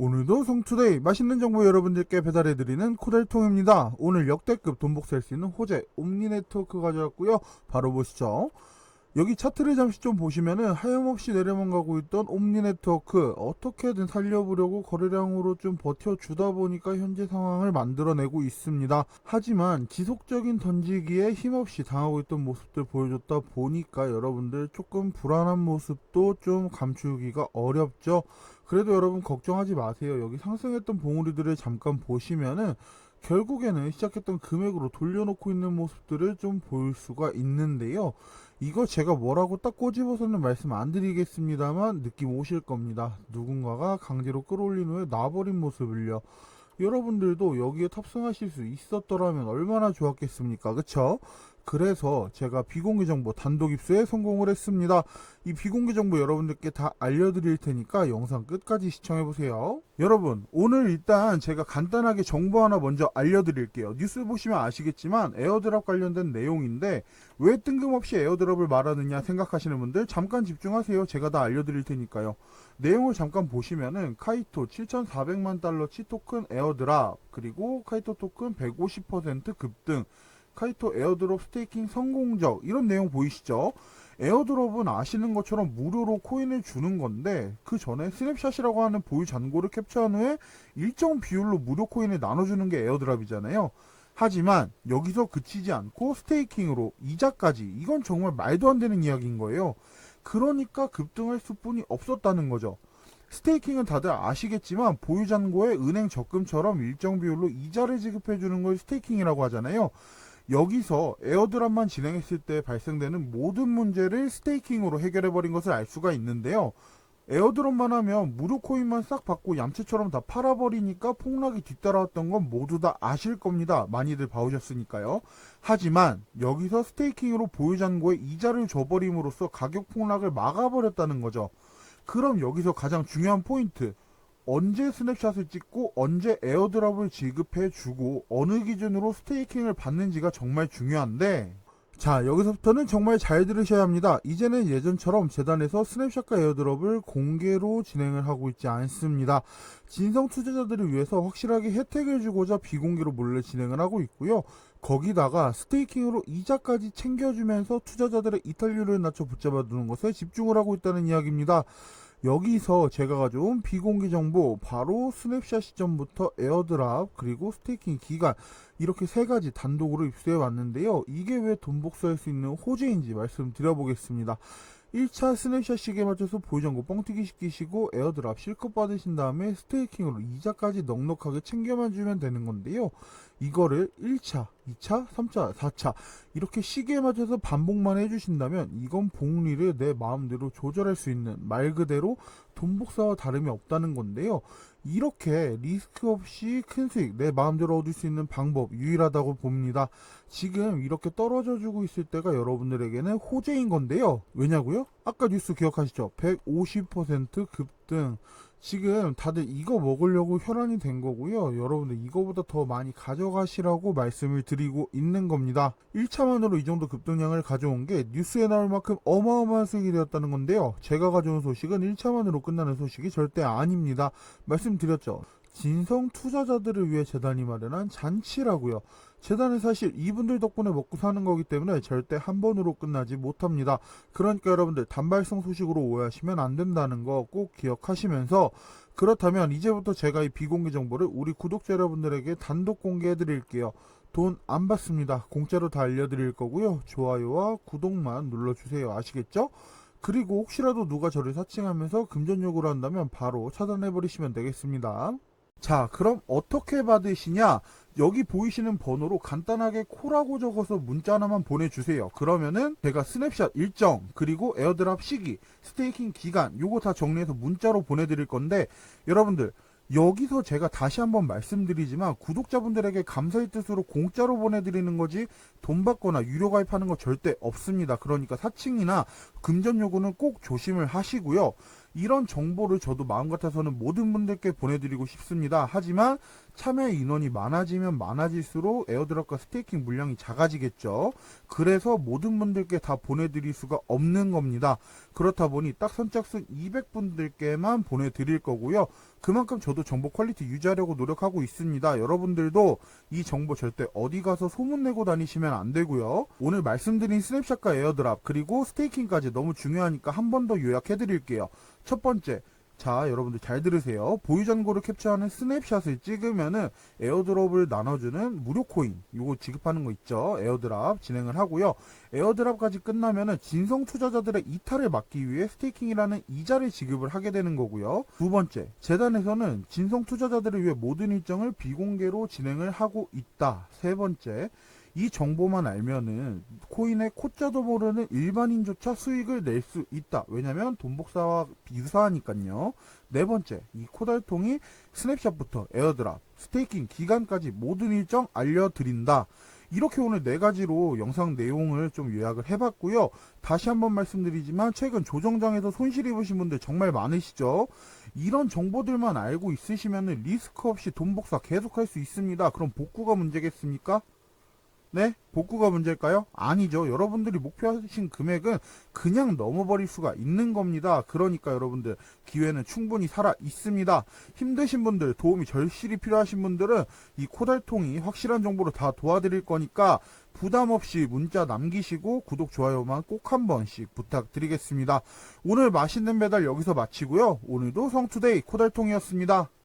오늘도 성투데이 맛있는 정보 여러분들께 배달해드리는 코델통입니다. 오늘 역대급 돈 복사할 수 있는 호재 옴니 네트워크 가져왔고요. 바로 보시죠. 여기 차트를 잠시 좀 보시면은 하염없이 내려만 가고 있던 옴니 네트워크 어떻게든 살려보려고 거래량으로 좀 버텨주다 보니까 현재 상황을 만들어내고 있습니다. 하지만 지속적인 던지기에 힘없이 당하고 있던 모습들 보여줬다 보니까 여러분들 조금 불안한 모습도 좀 감추기가 어렵죠. 그래도 여러분 걱정하지 마세요. 여기 상승했던 봉우리들을 잠깐 보시면은 결국에는 시작했던 금액으로 돌려놓고 있는 모습들을 좀 볼 수가 있는데요. 이거 제가 뭐라고 딱 꼬집어서는 말씀 안 드리겠습니다만 느낌 오실 겁니다. 누군가가 강제로 끌어올린 후에 놔버린 모습을요. 여러분들도 여기에 탑승하실 수 있었더라면 얼마나 좋았겠습니까? 그쵸? 그래서 제가 비공개 정보 단독 입수에 성공을 했습니다. 이 비공개 정보 여러분들께 다 알려드릴 테니까 영상 끝까지 시청해보세요. 여러분, 오늘 일단 제가 간단하게 정보 하나 먼저 알려드릴게요. 뉴스 보시면 아시겠지만 에어드랍 관련된 내용인데 왜 뜬금없이 에어드랍을 말하느냐 생각하시는 분들 잠깐 집중하세요. 제가 다 알려드릴 테니까요. 내용을 잠깐 보시면은 카이토 7,400만 달러치 토큰 에어드랍 그리고 카이토 토큰 150% 급등 카이토 에어드롭 스테이킹 성공적 이런 내용 보이시죠? 에어드롭은 아시는 것처럼 무료로 코인을 주는 건데 그 전에 스냅샷이라고 하는 보유 잔고를 캡처한 후에 일정 비율로 무료 코인을 나눠주는 게 에어드랍이잖아요. 하지만 여기서 그치지 않고 스테이킹으로 이자까지 이건 정말 말도 안 되는 이야기인 거예요. 그러니까 급등할 수뿐이 없었다는 거죠. 스테이킹은 다들 아시겠지만 보유 잔고에 은행 적금처럼 일정 비율로 이자를 지급해 주는 걸 스테이킹이라고 하잖아요. 여기서 에어드랍만 진행했을 때 발생되는 모든 문제를 스테이킹으로 해결해 버린 것을 알 수가 있는데요. 에어드롭만 하면 무료 코인만 싹 받고 얌체처럼 다 팔아버리니까 폭락이 뒤따라왔던 건 모두 다 아실 겁니다. 많이들 봐오셨으니까요. 하지만 여기서 스테이킹으로 보유잔고에 이자를 줘버림으로써 가격 폭락을 막아버렸다는 거죠. 그럼 여기서 가장 중요한 포인트. 언제 스냅샷을 찍고 언제 에어드랍을 지급해 주고 어느 기준으로 스테이킹을 받는지가 정말 중요한데 자 여기서부터는 정말 잘 들으셔야 합니다. 이제는 예전처럼 재단에서 스냅샷과 에어드롭을 공개로 진행을 하고 있지 않습니다. 진성 투자자들을 위해서 확실하게 혜택을 주고자 비공개로 몰래 진행을 하고 있고요. 거기다가 스테이킹으로 이자까지 챙겨주면서 투자자들의 이탈률을 낮춰 붙잡아 두는 것에 집중을 하고 있다는 이야기입니다. 여기서 제가 가져온 비공개 정보 바로 스냅샷 시점부터 에어드랍 그리고 스테이킹 기간 이렇게 세 가지 단독으로 입수해 왔는데요. 이게 왜 돈 복사할 수 있는 호재인지 말씀드려보겠습니다. 1차 스냅샷 시기에 맞춰서 보유정보 뻥튀기 시키시고 에어드랍 실컷 받으신 다음에 스테이킹으로 이자까지 넉넉하게 챙겨만 주면 되는 건데요. 이거를 1차, 2차, 3차, 4차 이렇게 시기에 맞춰서 반복만 해주신다면 이건 복리를 내 마음대로 조절할 수 있는 말 그대로 돈 복사와 다름이 없다는 건데요. 이렇게 리스크 없이 큰 수익 내 마음대로 얻을 수 있는 방법 유일하다고 봅니다. 지금 이렇게 떨어져 주고 있을 때가 여러분들에게는 호재인 건데요. 왜냐고요? 아까 뉴스 기억하시죠? 150% 급등. 지금 다들 이거 먹으려고 혈안이 된 거고요. 여러분들 이거보다 더 많이 가져가시라고 말씀을 드리고 있는 겁니다. 1차만으로 이 정도 급등량을 가져온 게 뉴스에 나올 만큼 어마어마한 수익이 되었다는 건데요. 제가 가져온 소식은 1차만으로 끝나는 소식이 절대 아닙니다. 말씀드렸죠. 진성 투자자들을 위해 재단이 마련한 잔치라고요. 재단은 사실 이분들 덕분에 먹고 사는 거기 때문에 절대 한 번으로 끝나지 못합니다. 그러니까 여러분들 단발성 소식으로 오해하시면 안 된다는 거 꼭 기억하시면서 그렇다면 이제부터 제가 이 비공개 정보를 우리 구독자 여러분들에게 단독 공개해 드릴게요. 돈 안 받습니다. 공짜로 다 알려드릴 거고요. 좋아요와 구독만 눌러주세요. 아시겠죠? 그리고 혹시라도 누가 저를 사칭하면서 금전 요구를 한다면 바로 차단해버리시면 되겠습니다. 자, 그럼 어떻게 받으시냐? 여기 보이시는 번호로 간단하게 코라고 적어서 문자 하나만 보내주세요. 그러면은 제가 스냅샷 일정, 그리고 에어드랍 시기, 스테이킹 기간, 요거 다 정리해서 문자로 보내드릴 건데, 여러분들, 여기서 제가 다시 한번 말씀드리지만 구독자분들에게 감사의 뜻으로 공짜로 보내드리는 거지 돈 받거나 유료 가입하는 거 절대 없습니다. 그러니까 사칭이나 금전 요구는 꼭 조심을 하시고요. 이런 정보를 저도 마음 같아서는 모든 분들께 보내드리고 싶습니다. 하지만 참여 인원이 많아지면 많아질수록 에어드랍과 스테이킹 물량이 작아지겠죠. 그래서 모든 분들께 다 보내드릴 수가 없는 겁니다. 그렇다 보니 딱 선착순 200분들께만 보내드릴 거고요. 그만큼 저도 정보 퀄리티 유지하려고 노력하고 있습니다. 여러분들도 이 정보 절대 어디 가서 소문내고 다니시면 안 되고요. 오늘 말씀드린 스냅샷과 에어드랍 그리고 스테이킹까지 너무 중요하니까 한 번 더 요약해드릴게요. 첫 번째, 자, 여러분들 잘 들으세요. 보유 잔고를 캡처하는 스냅샷을 찍으면은 에어드랍을 나눠주는 무료 코인, 요거 지급하는 거 있죠. 에어드랍 진행을 하고요. 에어드랍까지 끝나면은 진성 투자자들의 이탈을 막기 위해 스테이킹이라는 이자를 지급을 하게 되는 거고요. 두 번째, 재단에서는 진성 투자자들을 위해 모든 일정을 비공개로 진행을 하고 있다. 세 번째, 이 정보만 알면은 코인의 코자도 모르는 일반인조차 수익을 낼 수 있다. 왜냐면 돈복사와 유사하니까요. 네 번째, 이 코달통이 스냅샷부터 에어드랍, 스테이킹 기간까지 모든 일정 알려드린다. 이렇게 오늘 네 가지로 영상 내용을 좀 요약을 해봤고요. 다시 한번 말씀드리지만 최근 조정장에서 손실 입으신 분들 정말 많으시죠? 이런 정보들만 알고 있으시면 리스크 없이 돈 복사 계속할 수 있습니다. 그럼 복구가 문제겠습니까? 네? 복구가 문제일까요? 아니죠. 여러분들이 목표하신 금액은 그냥 넘어버릴 수가 있는 겁니다. 그러니까 여러분들 기회는 충분히 살아 있습니다. 힘드신 분들, 도움이 절실히 필요하신 분들은 이 코달통이 확실한 정보로 다 도와드릴 거니까 부담 없이 문자 남기시고 구독, 좋아요만 꼭 한 번씩 부탁드리겠습니다. 오늘 맛있는 배달 여기서 마치고요. 오늘도 성투데이 코달통이었습니다.